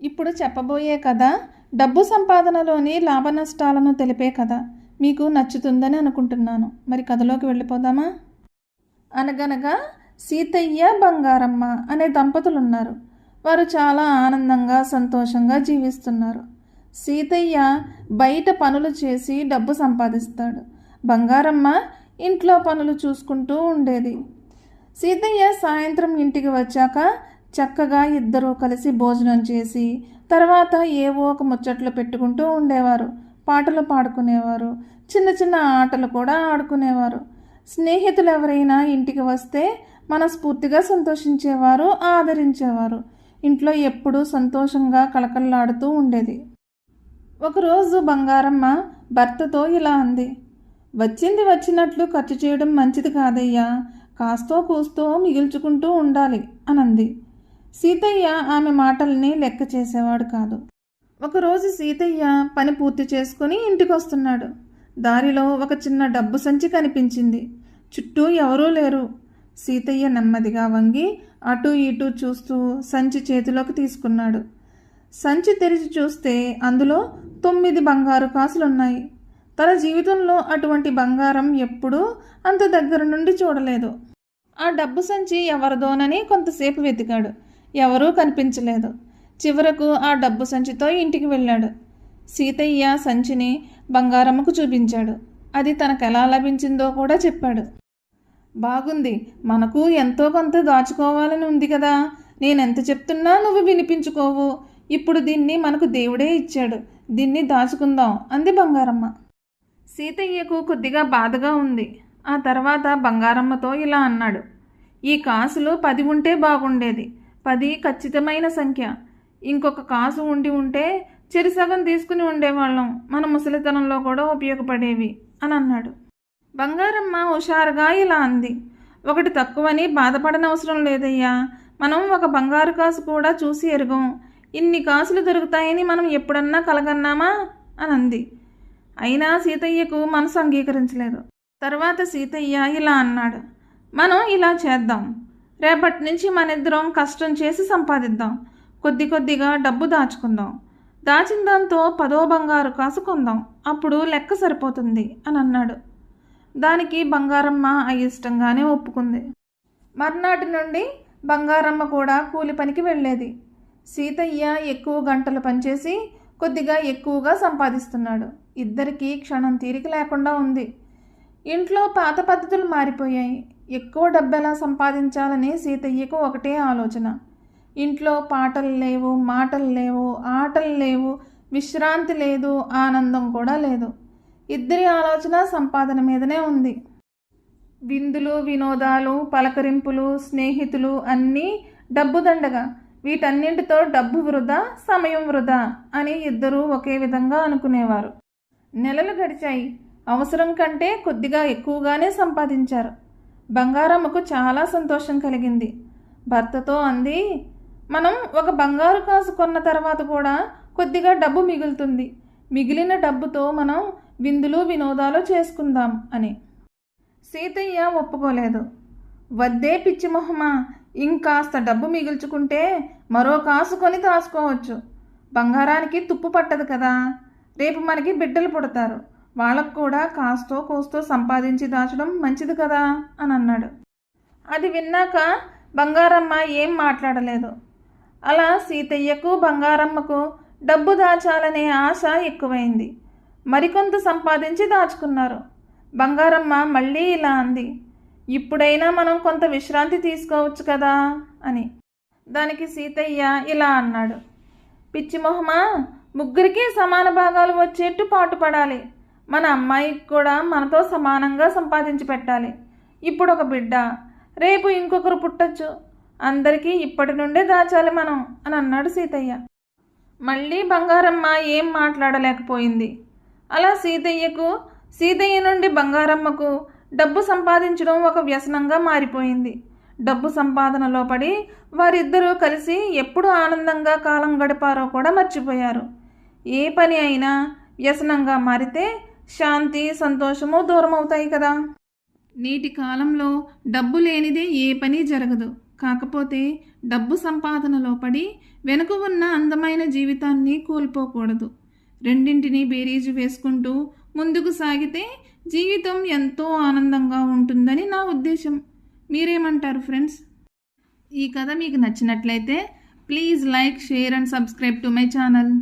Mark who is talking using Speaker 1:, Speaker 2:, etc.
Speaker 1: ఇప్పుడు చెప్పబోయే కథ డబ్బు సంపాదనలోని లాభ నష్టాలను తెలిపే కథ. మీకు నచ్చుతుందని అనుకుంటున్నాను. మరి కథలోకి వెళ్ళిపోదామా? అనగనగా సీతయ్య బంగారమ్మ అనే దంపతులు ఉన్నారు వారు చాలా ఆనందంగా సంతోషంగా జీవిస్తున్నారు. సీతయ్య బయట పనులు చేసి డబ్బు సంపాదిస్తాడు. బంగారమ్మ ఇంట్లో పనులు చూసుకుంటూ ఉండేది. సీతయ్య సాయంత్రం ఇంటికి వచ్చాక చక్కగా ఇద్దరూ కలిసి భోజనం చేసి తర్వాత ఏవో ఒక ముచ్చట్లు పెట్టుకుంటూ ఉండేవారు. పాటలు పాడుకునేవారు. చిన్న చిన్న ఆటలు కూడా ఆడుకునేవారు. స్నేహితులు ఎవరైనా ఇంటికి వస్తే మనస్ఫూర్తిగా సంతోషించేవారు ఆదరించేవారు. ఇంట్లో ఎప్పుడూ సంతోషంగా కళకళలాడుతూ ఉండేది. ఒకరోజు బంగారమ్మ భర్తతో ఇలా అంది. వచ్చింది వచ్చినట్లు ఖర్చు చేయడం మంచిది కాదయ్యా. కాస్తో కూస్తో మిగిల్చుకుంటూ ఉండాలి అనంది. సీతయ్య ఆమె మాటల్ని లెక్క చేసేవాడు కాదు. ఒకరోజు సీతయ్య పని పూర్తి చేసుకుని ఇంటికి వస్తున్నాడు దారిలో ఒక చిన్న డబ్బు సంచి కనిపించింది. చుట్టూ ఎవరూ లేరు. సీతయ్య నెమ్మదిగా వంగి అటు ఇటు చూస్తూ సంచి చేతిలోకి తీసుకున్నాడు. సంచి తెరిచి చూస్తే అందులో తొమ్మిది బంగారు కాసులున్నాయి. తన జీవితంలో అటువంటి బంగారం ఎప్పుడూ అంత దగ్గర నుండి చూడలేదు. ఆ డబ్బు సంచి ఎవరిదోనని కొంతసేపు వెతికాడు. ఎవరూ కనిపించలేదు. చివరకు ఆ డబ్బు సంచితో ఇంటికి వెళ్ళాడు. సీతయ్య సంచిని బంగారమ్మకు చూపించాడు. అది తనకెలా లభించిందో కూడా చెప్పాడు. బాగుంది మనకు ఎంతో కొంత దాచుకోవాలని ఉంది కదా. నేనెంత చెప్తున్నా నువ్వు వినిపించుకోవు. ఇప్పుడు దీన్ని మనకు దేవుడే ఇచ్చాడు. దీన్ని దాచుకుందాం అంది బంగారమ్మ. సీతయ్యకు కొద్దిగా బాధగా ఉంది. ఆ తర్వాత బంగారమ్మతో ఇలా అన్నాడు. ఈ కాసులు పది ఉంటే బాగుండేది. పది ఖచ్చితమైన సంఖ్య. ఇంకొక కాసు ఉండి ఉంటే చెరిసగం తీసుకుని ఉండేవాళ్ళం. మన ముసలితనంలో కూడా ఉపయోగపడేవి అని అన్నాడు. బంగారమ్మ హుషారుగా ఇలా అంది. ఒకటి తక్కువని బాధపడనవసరం లేదయ్యా. మనం ఒక బంగారు కాసు కూడా చూసి ఎరుగం. ఇన్ని కాసులు దొరుకుతాయని మనం ఎప్పుడన్నా కలగన్నామా? అని అంది. అయినా సీతయ్యకు మనసు అంగీకరించలేదు. తర్వాత సీతయ్య ఇలా అన్నాడు. మనం ఇలా చేద్దాం. రేపటి నుంచి మన ఇద్దరం కష్టం చేసి సంపాదిద్దాం. కొద్ది కొద్దిగా డబ్బు దాచుకుందాం. దాచిన దాంతో పదో బంగారు కాసుకుందాం అప్పుడు లెక్క సరిపోతుంది అని అన్నాడు. దానికి బంగారమ్మ అయిష్టంగానే ఒప్పుకుంది. మర్నాటి నుండి బంగారమ్మ కూడా కూలి పనికి వెళ్ళేది. సీతయ్య ఎక్కువ గంటలు పనిచేసి కొద్దిగా ఎక్కువగా సంపాదిస్తున్నాడు. ఇద్దరికీ క్షణం తీరిక లేకుండా ఉంది. ఇంట్లో పాత పద్ధతులు మారిపోయాయి. ఎక్కువ డబ్బెలా సంపాదించాలని సీతయ్యకు ఒకటే ఆలోచన. ఇంట్లో పాటలు లేవు మాటలు లేవు ఆటలు లేవు విశ్రాంతి లేదు ఆనందం కూడా లేదు. ఇద్దరి ఆలోచన సంపాదన మీదనే ఉంది. విందులు వినోదాలు పలకరింపులు స్నేహితులు అన్నీ డబ్బు దండగా. వీటన్నింటితో డబ్బు వృధా సమయం వృధా అని ఇద్దరూ ఒకే విధంగా అనుకునేవారు. నెలలు గడిచాయి. అవసరం కంటే కొద్దిగా ఎక్కువగానే సంపాదించారు. బంగారమ్మకు చాలా సంతోషం కలిగింది. భర్తతో అంది మనం ఒక బంగారు కాసు కొన్న తర్వాత కూడా కొద్దిగా డబ్బు మిగులుతుంది. మిగిలిన డబ్బుతో మనం విందులు వినోదాలు చేసుకుందాం అని. సీతయ్య ఒప్పుకోలేదు. వద్దే పిచ్చి మొహమా ఇంకాస్త డబ్బు మిగుల్చుకుంటే మరో కాసు కొని దాచుకోవచ్చు. బంగారానికి తుప్పు పట్టదు కదా. రేపు మనకి బిడ్డలు పుడతారు. వాళ్ళకు కూడా కాస్తో కోస్తో సంపాదించి దాచడం మంచిది కదా అని అన్నాడు. అది విన్నాక బంగారమ్మ ఏం మాట్లాడలేదు. అలా సీతయ్యకు బంగారమ్మకు డబ్బు దాచాలనే ఆశ ఎక్కువైంది. మరికొంత సంపాదించి దాచుకున్నారు. బంగారమ్మ మళ్ళీ ఇలా అంది. ఇప్పుడైనా మనం కొంత విశ్రాంతి తీసుకోవచ్చు కదా అని. దానికి సీతయ్య ఇలా అన్నాడు. పిచ్చి మొహమా ముగ్గురికి సమాన భాగాలు వచ్చేట్టు పాటుపడాలి. మన అమ్మాయికి కూడా మనతో సమానంగా సంపాదించి పెట్టాలి. ఇప్పుడు ఒక బిడ్డ రేపు ఇంకొకరు పుట్టచ్చు. అందరికీ ఇప్పటి నుండే దాచాలి మనం అని అన్నాడు సీతయ్య. మళ్ళీ బంగారమ్మ ఏం మాట్లాడలేకపోయింది. అలా సీతయ్యకు సీతయ్య నుండి బంగారమ్మకు డబ్బు సంపాదించడం ఒక వ్యసనంగా మారిపోయింది. డబ్బు సంపాదనలో పడి వారిద్దరూ కలిసి ఎప్పుడు ఆనందంగా కాలం గడిపారో కూడా మర్చిపోయారు. ఏ పని అయినా వ్యసనంగా మారితే శాంతి సంతోషము దూరం అవుతాయి కదా. నేటి కాలంలో డబ్బు లేనిదే ఏ పని జరగదు. కాకపోతే డబ్బు సంపాదనలో పడి వెనుక ఉన్న అందమైన జీవితాన్ని కోల్పోకూడదు. రెండింటినీ బేరీజు వేసుకుంటూ ముందుకు సాగితే జీవితం ఎంతో ఆనందంగా ఉంటుందని నా ఉద్దేశం. మీరేమంటారు ఫ్రెండ్స్? ఈ కథ మీకు నచ్చినట్లయితే please like share and subscribe to my channel.